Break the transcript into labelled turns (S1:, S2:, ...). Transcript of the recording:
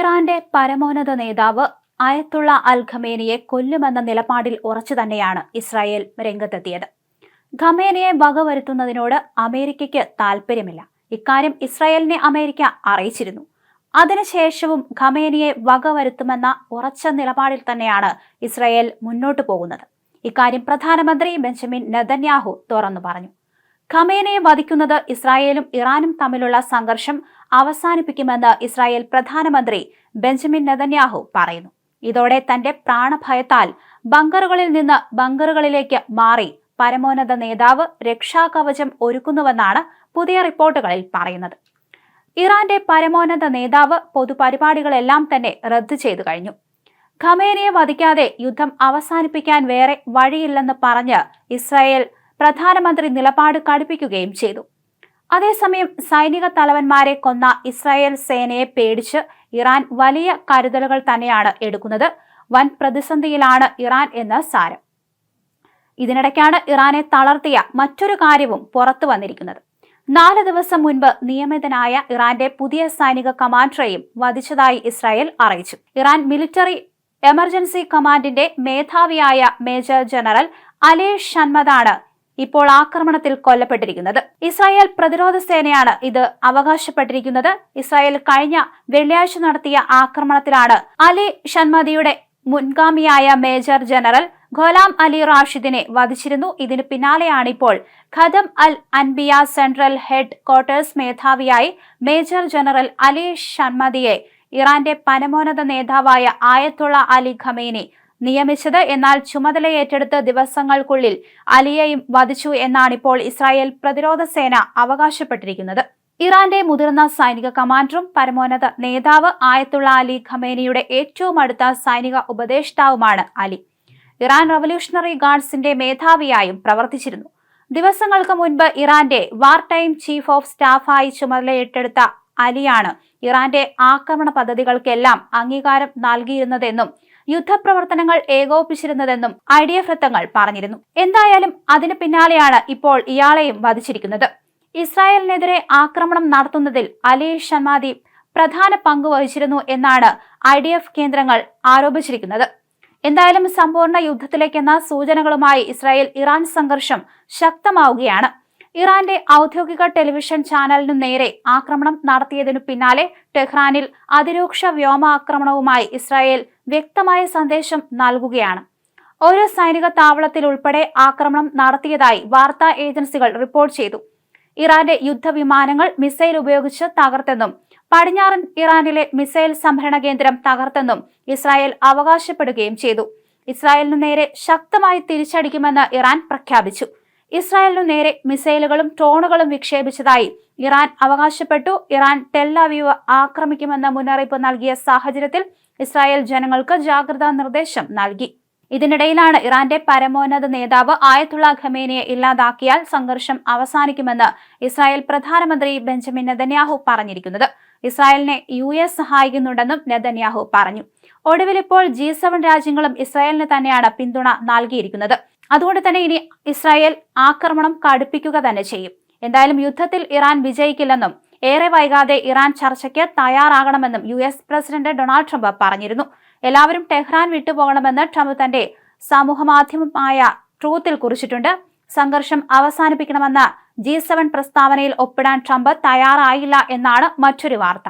S1: ഇറാന്റെ പരമോന്നത നേതാവ് അയത്തുള്ള അൽ ഖമേനിയെ കൊല്ലുമെന്ന നിലപാടിൽ ഉറച്ചു തന്നെയാണ് ഇസ്രായേൽ രംഗത്തെത്തിയത്. ഖമേനിയെ വകവരുത്തുന്നതിനോട് അമേരിക്കയ്ക്ക് താൽപ്പര്യമില്ല. ഇക്കാര്യം ഇസ്രായേലിനെ അമേരിക്ക അറിയിച്ചിരുന്നു. അതിനുശേഷവും ഖമേനിയെ വകവരുത്തുമെന്ന ഉറച്ച നിലപാടിൽ തന്നെയാണ് ഇസ്രായേൽ മുന്നോട്ടു പോകുന്നത്. ഇക്കാര്യം പ്രധാനമന്ത്രി ബെഞ്ചമിൻ നെതന്യാഹു തുറന്നു പറഞ്ഞു. ഖമേനയെ വധിക്കുന്നത് ഇസ്രായേലും ഇറാനും തമ്മിലുള്ള സംഘർഷം അവസാനിപ്പിക്കുമെന്ന് ഇസ്രായേൽ പ്രധാനമന്ത്രി ബെഞ്ചമിൻ നെതന്യാഹു പറയുന്നു. ഇതോടെ തന്റെ പ്രാണഭയത്താൽ ബങ്കറുകളിൽ നിന്ന് ബങ്കറുകളിലേക്ക് മാറി പരമോന്നത നേതാവ് രക്ഷാകവചം ഒരുക്കുന്നുവെന്നാണ് പുതിയ റിപ്പോർട്ടുകളിൽ പറയുന്നത്. ഇറാന്റെ പരമോന്നത നേതാവ് പൊതുപരിപാടികളെല്ലാം തന്നെ റദ്ദു ചെയ്തു കഴിഞ്ഞു. ഖമേനിയെ വധിക്കാതെ യുദ്ധം അവസാനിപ്പിക്കാൻ വേറെ വഴിയില്ലെന്ന് പറഞ്ഞ് ഇസ്രായേൽ പ്രധാനമന്ത്രി നിലപാട് കടുപ്പിക്കുകയും ചെയ്തു. അതേസമയം സൈനിക തലവന്മാരെ കൊന്ന ഇസ്രായേൽ സേനയെ പേടിച്ച് ഇറാൻ വലിയ കരുതലുകൾ തന്നെയാണ് എടുക്കുന്നത്. വൻ പ്രതിസന്ധിയിലാണ് ഇറാൻ എന്ന് സാരം. ഇതിനിടയ്ക്കാണ് ഇറാനെ തളർത്തിയ മറ്റൊരു കാര്യവും പുറത്തു വന്നിരിക്കുന്നത്. നാല് ദിവസം മുൻപ് നിയമിതനായ ഇറാന്റെ പുതിയ സൈനിക കമാൻഡറെയും വധിച്ചതായി ഇസ്രായേൽ അറിയിച്ചു. ഇറാൻ മിലിറ്ററി എമർജൻസി കമാൻഡിന്റെ മേധാവിയായ മേജർ ജനറൽ അലേഷ് ഷൺമതാണ് ഇപ്പോൾ ആക്രമണത്തിൽ കൊല്ലപ്പെട്ടിരിക്കുന്നത്. ഇസ്രായേൽ പ്രതിരോധ സേനയാണ് ഇത് അവകാശപ്പെട്ടിരിക്കുന്നത്. ഇസ്രായേൽ കഴിഞ്ഞ വെള്ളിയാഴ്ച നടത്തിയ ആക്രമണത്തിലാണ് അലി ഷൺമതിയുടെ മുൻഗാമിയായ മേജർ ജനറൽ ഖോലാം അലി റാഷിദിനെ വധിച്ചിരുന്നു. ഇതിന് പിന്നാലെയാണിപ്പോൾ Khatam al Anbiya central head quarters മേധാവിയായി മേജർ ജനറൽ അലി ഷൺമതിയെ ഇറാന്റെ പരമോന്നത നേതാവായ ആയത്തുള്ള അലി ഖമേനി നിയമിച്ചത്. എന്നാൽ ചുമതല ഏറ്റെടുത്ത ദിവസങ്ങൾക്കുള്ളിൽ അലിയെയും വധിച്ചു എന്നാണിപ്പോൾ ഇസ്രായേൽ പ്രതിരോധ സേന അവകാശപ്പെട്ടിരിക്കുന്നത്. ഇറാന്റെ മുതിർന്ന സൈനിക കമാൻഡറും പരമോന്നത നേതാവ് ആയത്തുള്ള അലി ഖമേനിയുടെ ഏറ്റവും അടുത്ത സൈനിക ഉപദേഷ്ടാവുമാണ് അലി. ഇറാൻ റവല്യൂഷണറി ഗാർഡ്സിന്റെ മേധാവിയായും പ്രവർത്തിച്ചിരുന്നു. ദിവസങ്ങൾക്ക് മുൻപ് ഇറാന്റെ വാർ ടൈം ചീഫ് ഓഫ് സ്റ്റാഫായി ചുമതല ഏറ്റെടുത്ത അലിയാണ് ഇറാന്റെ ആക്രമണ പദ്ധതികൾക്കെല്ലാം അംഗീകാരം നൽകിയിരുന്നതെന്നും യുദ്ധപ്രവർത്തനങ്ങൾ ഏകോപിച്ചിരുന്നതെന്നും ഐ ഡി എഫ് വൃത്തങ്ങൾ പറഞ്ഞിരുന്നു. എന്തായാലും അതിന് പിന്നാലെയാണ് ഇപ്പോൾ ഇയാളെയും വധിച്ചിരിക്കുന്നത്. ഇസ്രായേലിനെതിരെ ആക്രമണം നടത്തുന്നതിൽ അലി ഷമാദി പ്രധാന പങ്ക് വഹിച്ചിരുന്നു എന്നാണ് ഐ ഡി എഫ് കേന്ദ്രങ്ങൾ ആരോപിച്ചിരിക്കുന്നത്. എന്തായാലും സമ്പൂർണ യുദ്ധത്തിലേക്കെന്ന സൂചനകളുമായി ഇസ്രായേൽ ഇറാൻ സംഘർഷം ശക്തമാവുകയാണ്. ഇറാന്റെ ഔദ്യോഗിക ടെലിവിഷൻ ചാനലിനു നേരെ ആക്രമണം നടത്തിയതിനു പിന്നാലെ ടെഹ്റാനിൽ അതിരൂക്ഷ വ്യോമാക്രമണവുമായി ഇസ്രായേൽ വ്യക്തമായ സന്ദേശം നൽകുകയാണ്. ഓരോ സൈനിക താവളത്തിൽ ഉൾപ്പെടെ ആക്രമണം നടത്തിയതായി വാർത്താ ഏജൻസികൾ റിപ്പോർട്ട് ചെയ്തു. ഇറാന്റെ യുദ്ധവിമാനങ്ങൾ മിസൈൽ ഉപയോഗിച്ച് തകർത്തെന്നും പടിഞ്ഞാറൻ ഇറാനിലെ മിസൈൽ സംഭരണ കേന്ദ്രം തകർത്തെന്നും ഇസ്രായേൽ അവകാശപ്പെടുകയും ചെയ്തു. ഇസ്രായേലിനു നേരെ ശക്തമായി തിരിച്ചടിക്കുമെന്ന് ഇറാൻ പ്രഖ്യാപിച്ചു. ഇസ്രായേലിനു നേരെ മിസൈലുകളും ഡ്രോണുകളും വിക്ഷേപിച്ചതായി ഇറാൻ അവകാശപ്പെട്ടു. ഇറാൻ ടെല്ലാവീവ് ആക്രമിക്കുമെന്ന മുന്നറിയിപ്പ് നൽകിയ സാഹചര്യത്തിൽ ഇസ്രായേൽ ജനങ്ങൾക്ക് ജാഗ്രതാ നിർദ്ദേശം നൽകി. ഇതിനിടയിലാണ് ഇറാന്റെ പരമോന്നത നേതാവ് ആയത്തുള്ള ഖമേനിയെ ഇല്ലാതാക്കിയാൽ സംഘർഷം അവസാനിക്കുമെന്ന് ഇസ്രായേൽ പ്രധാനമന്ത്രി ബെഞ്ചമിൻ നെതന്യാഹു പറഞ്ഞിരിക്കുന്നത്. ഇസ്രായേലിനെ യു എസ് സഹായിക്കുന്നുണ്ടെന്നും നെതന്യാഹു പറഞ്ഞു. ഒടുവിൽ ഇപ്പോൾ ജി സെവൻ രാജ്യങ്ങളും ഇസ്രായേലിന് തന്നെയാണ് പിന്തുണ നൽകിയിരിക്കുന്നത്. അതുകൊണ്ട് തന്നെ ഇനി ഇസ്രായേൽ ആക്രമണം കടുപ്പിക്കുക തന്നെ ചെയ്യും. എന്തായാലും യുദ്ധത്തിൽ ഇറാൻ വിജയിക്കില്ലെന്നും ഏറെ വൈകാതെ ഇറാൻ ചർച്ചയ്ക്ക് തയ്യാറാകണമെന്നും U S president Donald Trump പറഞ്ഞിരുന്നു. എല്ലാവരും ടെഹ്റാൻ വിട്ടുപോകണമെന്ന് ട്രംപ് തന്റെ സമൂഹമാധ്യമമായ ട്രൂത്തിൽ കുറിച്ചിട്ടുണ്ട്. സംഘർഷം അവസാനിപ്പിക്കണമെന്ന ജി സെവൻ പ്രസ്താവനയിൽ ഒപ്പിടാൻ ട്രംപ് തയ്യാറായില്ല എന്നാണ് മറ്റൊരു വാർത്ത.